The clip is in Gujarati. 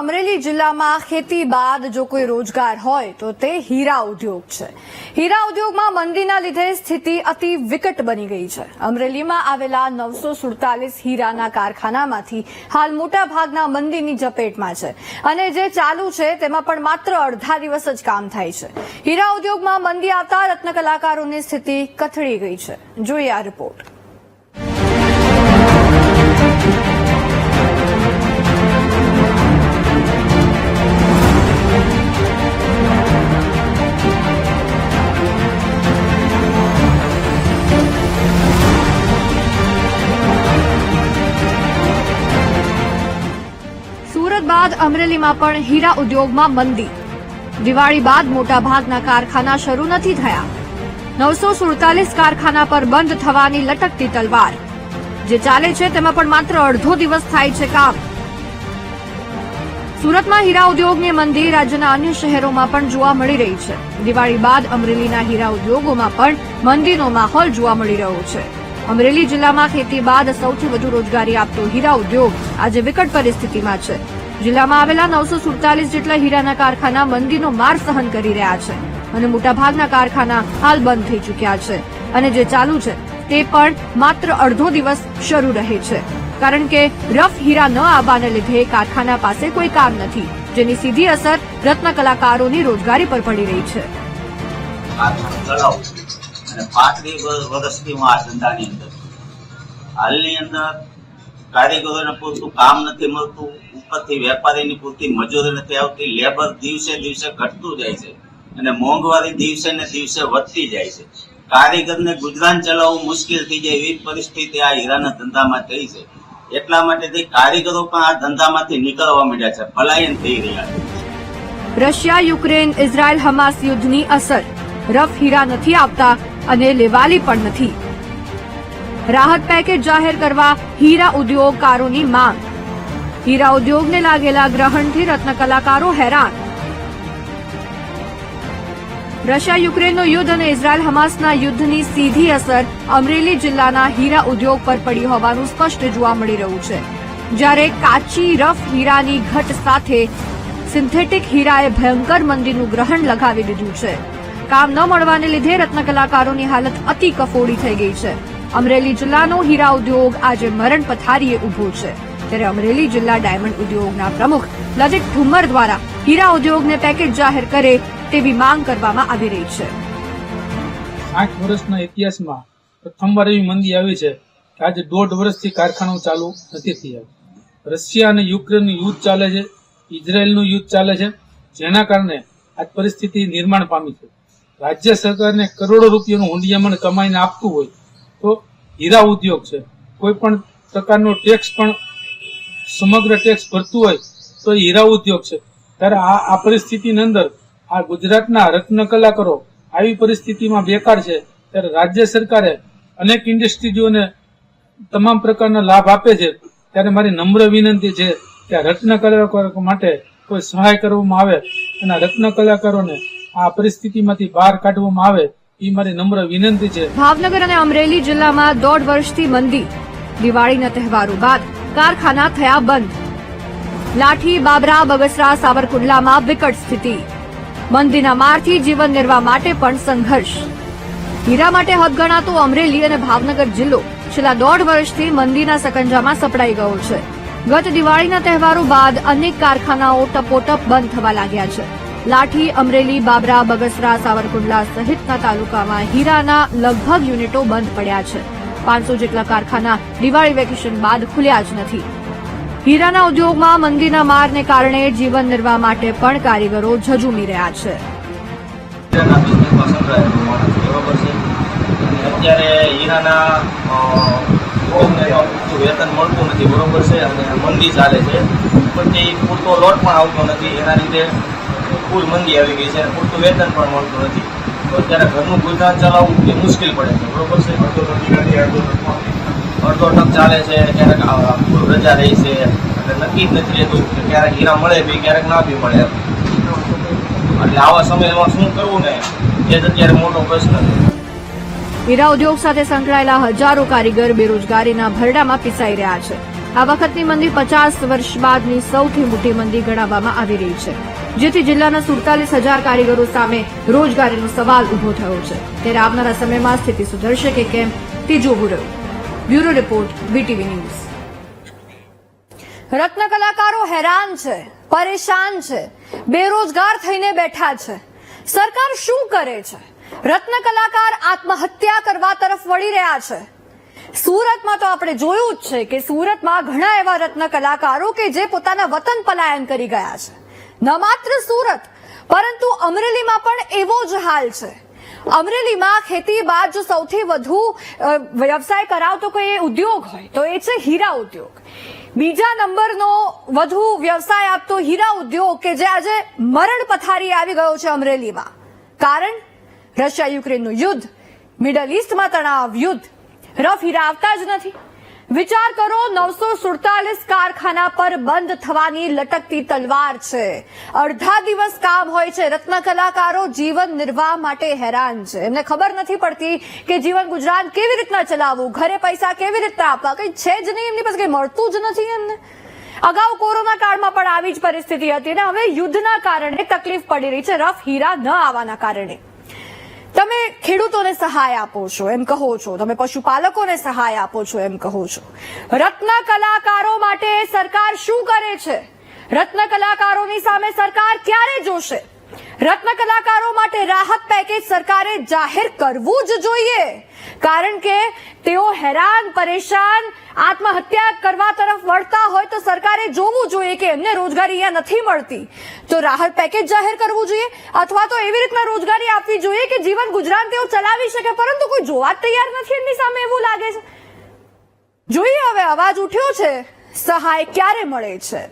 અમરેલી જિલ્લામાં ખેતી બાદ જો કોઈ રોજગાર હોય તો તે હીરા ઉદ્યોગ છે. હીરા ઉદ્યોગમાં મંદીના લીધે સ્થિતિ અતિ વિકટ બની ગઈ છે. અમરેલીમાં આવેલા નવસો સુડતાલીસ હીરાના કારખાનામાંથી હાલ મોટા ભાગના મંદીની ઝપેટમાં છે. અને જે ચાલુ છે તેમાં પણ માત્ર અડધા દિવસ જ કામ થાય છે. હીરા ઉદ્યોગમાં મંદી આવતા રત્ન કલાકારોની સ્થિતિ કથળી ગઈ છે. જોઈએ આ રિપોર્ટ. બાદ અમરેલીમાં પણ હીરા ઉદ્યોગમાં મંદી. દિવાળી બાદ મોટાભાગના કારખાના શરૂ નથી થયા. નવસો કારખાના પર બંધ થવાની લટકતી તલવાર. જે ચાલે છે તેમાં પણ માત્ર અડધો દિવસ થાય છે કામ. સુરતમાં હીરા ઉદ્યોગની મંદી રાજ્યના અન્ય શહેરોમાં પણ જોવા મળી રહી છે. દિવાળી બાદ અમરેલીના હીરા ઉદ્યોગોમાં પણ મંદીનો માહોલ જોવા મળી રહ્યો છે. અમરેલી જિલ્લામાં ખેતી બાદ સૌથી વધુ રોજગારી આપતો હીરા ઉદ્યોગ આજે વિકટ પરિસ્થિતિમાં છે. જિલ્લામાં આવેલા નવસો સુડતાલીસ જેટલા હીરાના કારખાના મંદીનો માર સહન કરી રહ્યા છે અને મોટાભાગના કારખાના હાલ બંધ થઈ ચૂક્યા છે. અને જે ચાલુ છે, તે પણ માત્ર અડધો દિવસ શરૂ રહે છે. કારણ કે રફ હીરા ન આવવાને લીધે કારખાના પાસે કોઈ કામ નથી, જેની સીધી અસર રત્ન કલાકારોની રોજગારી પર પડી રહી છે. અંદર કારીગરોને પૂરતું કામ નથી મળતું, ઉપરથી વેપારીની પૂરતી મજૂરી નથી આવતી લેબર દિવસે દિવસે ઘટતું જાય છે અને મોંઘવારી દિવસે ને દિવસે વધતી જાય છે. કારીગરને ગુજરાન ચલાવવું મુશ્કેલ થઈ જાય એવી પરિસ્થિતિ આ હીરાના ધંધામાં થઈ છે. એટલા માટે કારીગરો પણ આ ધંધામાંથી નીકળવા માંડ્યા છે, પલાયન થઈ રહ્યા છે. રશિયા, યુક્રેન, ઇઝરાયલ, હમાસ યુદ્ધની અસર. રફ હીરા નથી આવતા અને લેવાલી પણ નથી. રાહત પેકેજ જાહેર કરવા હીરા ઉદ્યોગકારોની માંગ. હીરા ઉદ્યોગને લાગેલા ગ્રહણથી રત્નકલાકારો હેરાન. રશિયા યુક્રેનનું યુદ્ધ અને ઇઝરાયલ હમાસના યુદ્ધની સીધી અસર અમરેલી જિલ્લાના હીરા ઉદ્યોગ પર પડી હોવાનું સ્પષ્ટ જોવા મળી રહ્યું છે. જ્યારે કાચી રફ હીરાની ઘટ સાથે સિન્થેટિક હીરાએ ભયંકર મંદીનું ગ્રહણ લગાવી દીધું છે. કામ ન મળવાને લીધે રત્નકલાકારોની હાલત અતિ કફોડી થઈ ગઈ છે. અમરેલી જિલ્લાનો હીરા ઉદ્યોગ આજે મરણ પથારીએ ઊભો છે. ત્યારે અમરેલી જિલ્લા ડાયમંડ ઉદ્યોગના પ્રમુખ લલિત ઠુમ્મર દ્વારા હીરા ઉદ્યોગને પેકેજ જાહેર કરે તેવી માંગ કરવામાં આવી રહી છે. આઠ વર્ષના ઇતિહાસમાં પ્રથમવાર એવી મંદી આવી છે કે આજે દોઢ વર્ષથી કારખાનાઓ ચાલુ નથી થયા રશિયા અને યુક્રેનનું યુદ્ધ ચાલે છે, ઇઝરાયલનું યુદ્ધ ચાલે છે, જેના કારણે આ પરિસ્થિતિ નિર્માણ પામી છે. રાજ્ય સરકારને કરોડો રૂપિયાનું હુંડિયામણ કમાઈને આપતું હોય તો હીરા ઉદ્યોગ છે. કોઈ પણ પ્રકારનો ટેક્સ પણ સમગ્ર ટેક્સ ભરતું હોય તો હીરા ઉદ્યોગ છે. ત્યારે આ આ પરિસ્થિતિની અંદર આ ગુજરાતના રત્ન કલાકારો આવી પરિસ્થિતિમાં બેકાર છે. ત્યારે રાજ્ય સરકારે અનેક ઇન્ડસ્ટ્રીઓને તમામ પ્રકારના લાભ આપે છે. ત્યારે મારી નમ્ર વિનંતી છે કે રત્ન કલાકારો માટે કોઈ સહાય કરવામાં આવે અને રત્ન કલાકારોને આ પરિસ્થિતિમાંથી બહાર કાઢવામાં આવે મારી નમ્ર વિનંતી છે. ભાવનગર અને અમરેલી જિલ્લામાં દોઢ વર્ષથી મંદી, દિવાળીના તહેવારો બાદ કારખાના થયા બંધ. લાઠી, બાબરા, બગસરા, સાવરકુંડલામાં વિકટ સ્થિતિ. મંદીના મારથી જીવન નિર્વાહ માટે પણ સંઘર્ષ. હીરા માટે હદ ગણાતો અમરેલી અને ભાવનગર જિલ્લો છેલ્લા દોઢ વર્ષથી મંદીના સકંજામાં સપડાઈ ગયો છે. ગત દિવાળીના તહેવારો બાદ અનેક કારખાનાઓ ટપોટપ બંધ થવા લાગ્યા છે. લાઠી, અમરેલી, બાબરા, બગસરા, સાવરકુંડલા સહિતના તાલુકામાં હીરાના લગભગ યુનિટો બંધ પડ્યા છે. પાંચસો જેટલા કારખાના દિવાળી વેકેશન બાદ ખુલ્યા જ નથી. હીરાના ઉદ્યોગમાં મંદીના મારને કારણે જીવન નિર્વાહ માટે પણ કારીગરો ઝઝૂમી રહ્યા છે. અત્યારે હીરાના તો વેતન મળતું નથી, બરોબર છે, અને મંદી ચાલે છે. ઉપરથી પૂરતો લોટ પણ આવતો નથી. એના લીધે ફૂલ મંદી આવી ગઈ છે અને પૂરતું વેતન પણ મળતું નથી. તો અત્યારે ઘરનું ગુજરાન ચલાવવું એ મુશ્કેલ પડે છે. બરોબર છે? અડધો ટક ચાલે છે ક્યારેક આ રજા રહી છે. એટલે નક્કી જ નથી રહેતું કે ક્યારેક હીરા મળે બી ક્યારેક ના બી મળે. એટલે આવા સમયમાં શું કરવું ને? એ જ અત્યારે મોટો પ્રશ્ન છે. હીરા ઉદ્યોગ સાથે સંકળાયેલા હજારો કારીગર બેરોજગારીના ભરડામાં પીસાઈ રહ્યા છે. આ વખતની મંદી પચાસ વર્ષ બાદની સૌથી મોટી મંદી ગણાવવામાં આવી રહી છે. જેથી જિલ્લાના સુડતાલીસ હજાર કારીગરો સામે રોજગારીનો સવાલ ઊભો થયો છે. ત્યારે આવનારા સમયમાં સ્થિતિ સુધરશે કે કેમ તે જોવું રહ્યું. Bureau report BTV news. રત્ન કલાકારો હેરાન છે, પરેશાન છે, બેરોજગાર થઈને બેઠા છે. સરકાર શું કરે છે? રત્ન કલાકાર આત્મહત્યા કરવા તરફ વળી રહ્યા છે. સુરતમાં તો આપણે જોયું જ છે કે સુરતમાં ઘણા એવા રત્ન કલાકારો કે જે પોતાના વતન પલાયન કરી ગયા છે. ન માત્ર સુરત, પરંતુ અમરેલીમાં પણ એવો જ હાલ છે. અમરેલીમાં ખેતી બાદ જો સૌથી વધુ વ્યવસાય કરાવતો કોઈ ઉદ્યોગ હોય તો એ છે હીરા ઉદ્યોગ. બીજા નંબરનો વધુ વ્યવસાય આપતો હીરા ઉદ્યોગ કે જે આજે મરણ પથારી આવી ગયો છે અમરેલીમાં. કારણ, રશિયા યુક્રેનનું યુદ્ધ, મિડલ ઈસ્ટમાં તણાવ યુદ્ધ. રફ હીરા આવતા જ નથી. વિચાર કરો, નવસો સુડતાલીસ કારખાના પર બંધ થવાની લટકતી તલવાર છે. અડધા દિવસ કામ હોય છે. રત્ન કલાકારો જીવન નિર્વાહ માટે હેરાન છે. એમને ખબર નથી પડતી કે જીવન ગુજરાન કેવી રીતના ચલાવવું? ઘરે પૈસા કેવી રીતના આપવા? કઈ છે જ નહીં એમની પાસે, કઈ મળતું જ નથી એમને. અગાઉ કોરોના કાળમાં પણ આવી જ પરિસ્થિતિ હતી ને હવે યુદ્ધના કારણે તકલીફ પડી રહી છે. રફ હીરા ન આવવાના કારણે. તમે ખેડૂતોને સહાય આપો છો, એમ કહો છો. તમે પશુપાલકોને સહાય આપો છો, એમ કહો છો. રત્ન કલાકારો માટે સરકાર શું કરે છે? રત્ન કલાકારોની સામે સરકાર ક્યારે જોશે? રત્ન કલાકારો માટે રાહત પેકેજ સરકારે જાહેર કરવું જ જોઈએ. કારણ કે તેઓ હેરાન, પરેશાન, આત્મહત્યા કરવા તરફ વળતા હોય તો સરકારે જોવું જોઈએ કે એમને રોજગારી અહીંયા નથી મળતી. તો રાહત પેકેજ જાહેર કરવું જોઈએ અથવા તો એવી રીતના રોજગારી આપવી જોઈએ કે જીવન ગુજરાન તેઓ ચલાવી શકે, પરંતુ કોઈ જોવા જ તૈયાર નથી એમની સામે એવું લાગે છે. જોઈએ હવે, અવાજ ઉઠ્યો છે. સહાય ક્યારે મળે છે?